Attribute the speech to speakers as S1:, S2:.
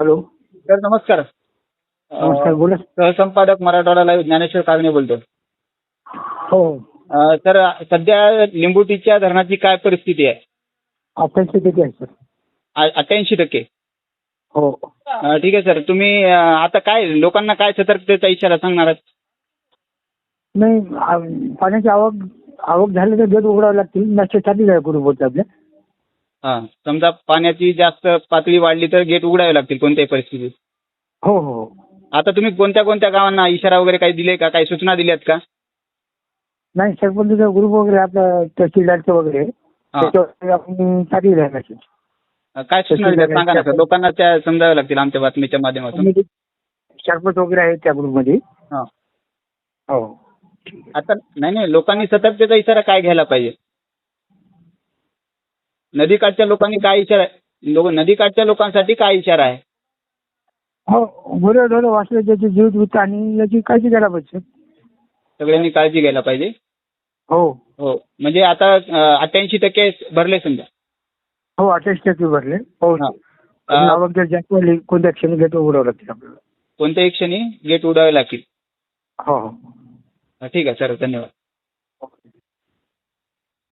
S1: Hello
S2: sir नमस्कार.
S1: नमस्कार बोला.
S2: सहसंपादक मराठवाडा लाईव्ह ज्ञानेश्वर कागणे बोलतो
S1: हो.
S2: तर सध्या लिंबुटीच्या धरणाची काय परिस्थिती आहे?
S1: अठ्ठ्याऐंशी किती आहे सर.
S2: अठ्ठ्याऐंशी टक्के?
S1: हो.
S2: अं, ठीक आहे सर. तुम्ही अं, आता काय लोकांना काय सतर्कतेचा इशारा सांगणार आहात?
S1: नाही आ- पाण्याची आवक आवक झाली तर गेट उघडावे लागतील. नॅशनसाठी आहे ग्रुप होते आपल्या
S2: हा समजा पाण्याची जास्त पातळी वाढली तर गेट उघडावे लागतील कोणत्याही परिस्थितीत.
S1: हो हो हो.
S2: आता तुम्ही कोणत्या कोणत्या गावांना इशारा वगैरे काही दिले का? काही सूचना दिल्यात का?
S1: नाही सरपंचचा ग्रुप वगैरे आपला तहसीलदारचं वगैरे
S2: हा.
S1: त्याच्यावर आपण टाकलेलं आहे message.
S2: अं, काय सूचना दिल्यात? सांगा ना सर. लोकांना त्या समजाव्या लागतील आमच्या बातमीच्या माध्यमातून.
S1: आणि सरपंच वगैरे आहेत त्या ग्रुपमध्ये
S2: हा.
S1: हो.
S2: आता नाही नाही. लोकांनी सतर्कतेचा इशारा काय घ्यायला पाहिजे? नदीकाठच्या लोकांनी काय इशारा लोक नदीकाठच्या लोकांसाठी काय इशारा आहे?
S1: हो गुरे ढोरे वाचले त्याची आणि याची काळजी घ्यायला पाहिजे.
S2: सगळ्यांनी काळजी घ्यायला पाहिजे?
S1: हो.
S2: हो म्हणजे आता अठ्ठ्याऐंशी टक्के भरले समजा.
S1: हो अठ्ठावीस टक्के भरले. हो.
S2: हा. अं,
S1: जास्त वाढली कोणत्या क्षणी गेट उघडावं लागतील आपल्याला?
S2: कोणत्याही क्षणी गेट उडावे लागतील.
S1: हो हो.
S2: ठीक आहे सर धन्यवाद.